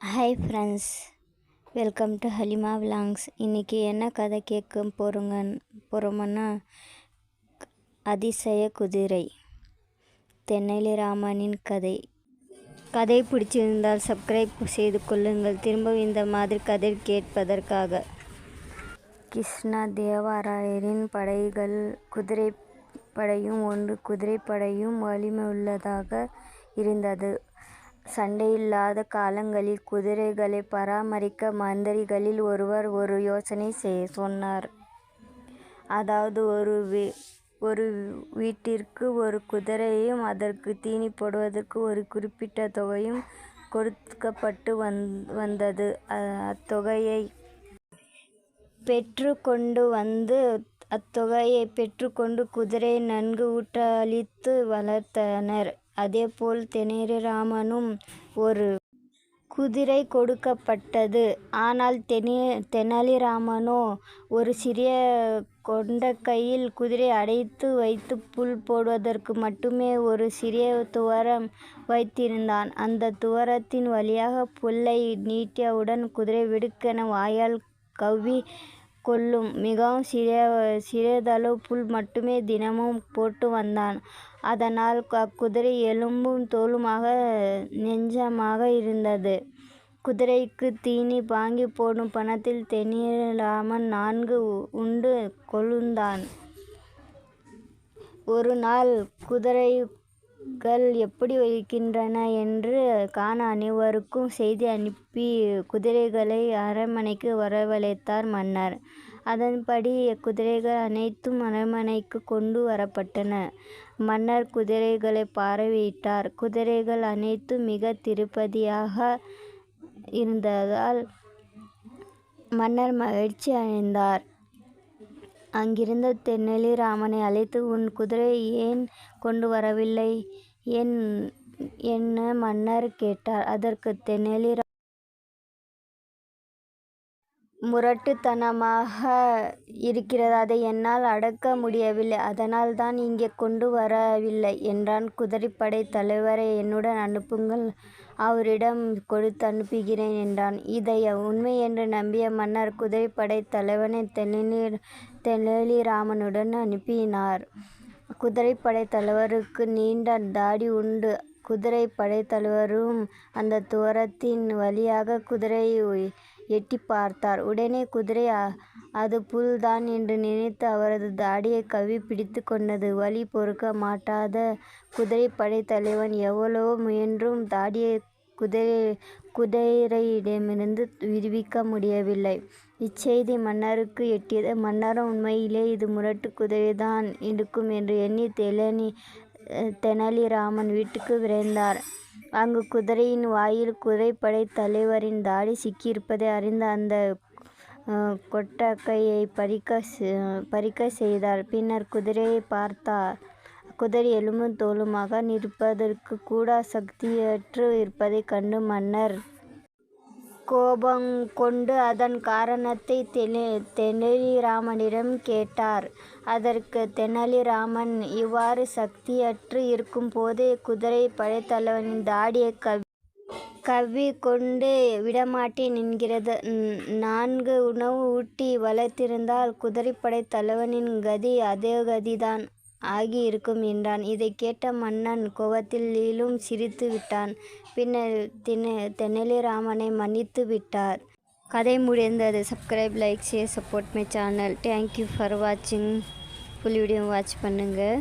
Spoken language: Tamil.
Hi friends welcome to Halima vlogs இன்றைக்கி என்ன கதை கேட்க போகிறோங்க போகிறோமன்னா அதிசய குதிரை. தென்னாலிராமனின் கதை. கதை பிடிச்சிருந்தால் சப்ஸ்கிரைப் செய்து கொள்ளுங்கள். திரும்பவும் இந்த மாதிரி கதை கேட்பதற்காக. கிருஷ்ணா தேவராயரின் படைகள் குதிரை படையும் ஒன்று குதிரைப்படையும் வலிமையுள்ளதாக இருந்தது. சண்டையில்லாத காலங்களில் குதிரைகளை பராமரிக்க மந்திரிகளில் ஒருவர் ஒரு யோசனை சொன்னார். அதாவது ஒரு ஒரு வீட்டிற்கு ஒரு குதிரையும் அதற்கு தீனி போடுவதற்கு ஒரு குறிப்பிட்ட தொகையும் கொடுக்கப்பட்டு வந்தது. அத்தொகையை பெற்று கொண்டு வந்து அத்தொகையை பெற்றுக்கொண்டு குதிரையை நன்கு ஊட்டளித்து வளர்த்தனர். அதேபோல் தெனாலிராமனும் ஒரு குதிரை கொடுக்கப்பட்டது. ஆனால் தெனாலிராமனோ ஒரு சிறிய கொண்டகையில் குதிரை அடைத்து வைத்து புல் போடுவதற்கு மட்டுமே ஒரு சிறிய துவரம் வைத்திருந்தான். அந்த துவரத்தின் வழியாக புல்லை நீட்டியவுடன் குதிரை விடுக்கென வாயால் கவ்வி கொள்ளும் மிகவும் சிறிய சிறியதளவு புல் மட்டுமே தினமும் போட்டு வந்தான். அதனால் அக்குதிரை எலும்பும் தோலுமாக நெஞ்சமாக இருந்தது. குதிரைக்குத் தீனி வாங்கிப் போடும் பணத்தில் தெனாலிராமன் நன்கு உண்டு கொழுந்தான். ஒரு நாள் குதிரைகள் எப்படி இருக்கின்றன என்று காண அனைவருக்கும் செய்தி அனுப்பி குதிரைகளை அரண்மனைக்கு வரவழைத்தார் மன்னர். அதன்படி குதிரைகள் அனைத்தும் அரண்மனைக்கு கொண்டு வரப்பட்டன. மன்னர் குதிரைகளைப் பார்வையிட்டார். குதிரைகள் அனைத்தும் மிகத் திருப்தியாக இருந்ததால் மன்னர் மகிழ்ச்சி அடைந்தார். அங்கிருந்த தெனாலிராமனை அழைத்து உன் குதிரையை ஏன் கொண்டு வரவில்லை? என மன்னர் கேட்டார். அதற்கு தெனாலிராமன் முரட்டுத்தனமாக இருக்கிறது. அதை என்னால் அடக்க முடியவில்லை. அதனால் தான் இங்கே கொண்டு வரவில்லை என்றான். குதிரைப்படை தலைவரை என்னுடன் அனுப்புங்கள். அவரிடம் கொடுத்து அனுப்புகிறேன் என்றான். இதை உண்மை என்று நம்பிய மன்னர் குதிரைப்படை தலைவனை தெனாலிராமனுடன் அனுப்பினார். குதிரைப்படை தலைவருக்கு நீண்ட தாடி உண்டு. குதிரை படைத்தலைவரும் அந்த துவாரத்தின் வழியாக குதிரையை எட்டிப் பார்த்தார். உடனே குதிரை அது புல் தான் என்று நினைத்து அவரது தாடியைக் கவ்விப் பிடித்துக் கொண்டது. வலி பொறுக்க மாட்டாத குதிரைப்படை தலைவன் எவ்வளவோ முயன்றும் தாடியைக் குதிரையிடமிருந்து விடுவிக்க முடியவில்லை. இச்செய்தி மன்னருக்கு எட்டியது. மன்னரும் உண்மையிலே இது முரட்டுக் குதிரைதான் இருக்கும் என்று எண்ணி தெனாலிராமன் வீட்டுக்கு விரைந்தார். அங்கு குதிரையின் வாயில் குதிரைப்படைத் தலைவரின் தாடி சிக்கியிருப்பதை அறிந்த அந்த கொட்டக்கையை பறிக்க பறிக்க செய்தார். பின்னர் குதிரையை பார்த்தார். குதிரை எலும்பும் தோலுமாக நிற்பதற்குக் கூட சக்தியற்று இருப்பதைக் கண்டு மன்னர் கோபம் கொண்டு அதன் காரணத்தைத் தெனாலிராமனிடம் கேட்டார். அதற்கு தெனாலிராமன் இவ்வாறு சக்தியற்று இருக்கும் குதிரை படைத்தலைவனின் தாடியை கவி கவி கொண்டு விடமாட்டேன் என்கிறது. நான்கு உணவு ஊட்டி வளர்த்திருந்தால் குதிரைப்படை தலைவனின் கதி கதிதான் ஆகியிருக்கும் என்றான். இதைக் கேட்ட மன்னன் கோபத்திலும் சிரித்து விட்டான். பின்னர் தெனாலிராமனை மன்னித்து விட்டார். கதை முடிந்தது. Subscribe like share support my channel. Thank you for வாட்சிங். ஃபுல் வீடியோ வாட்ச் பண்ணுங்கள்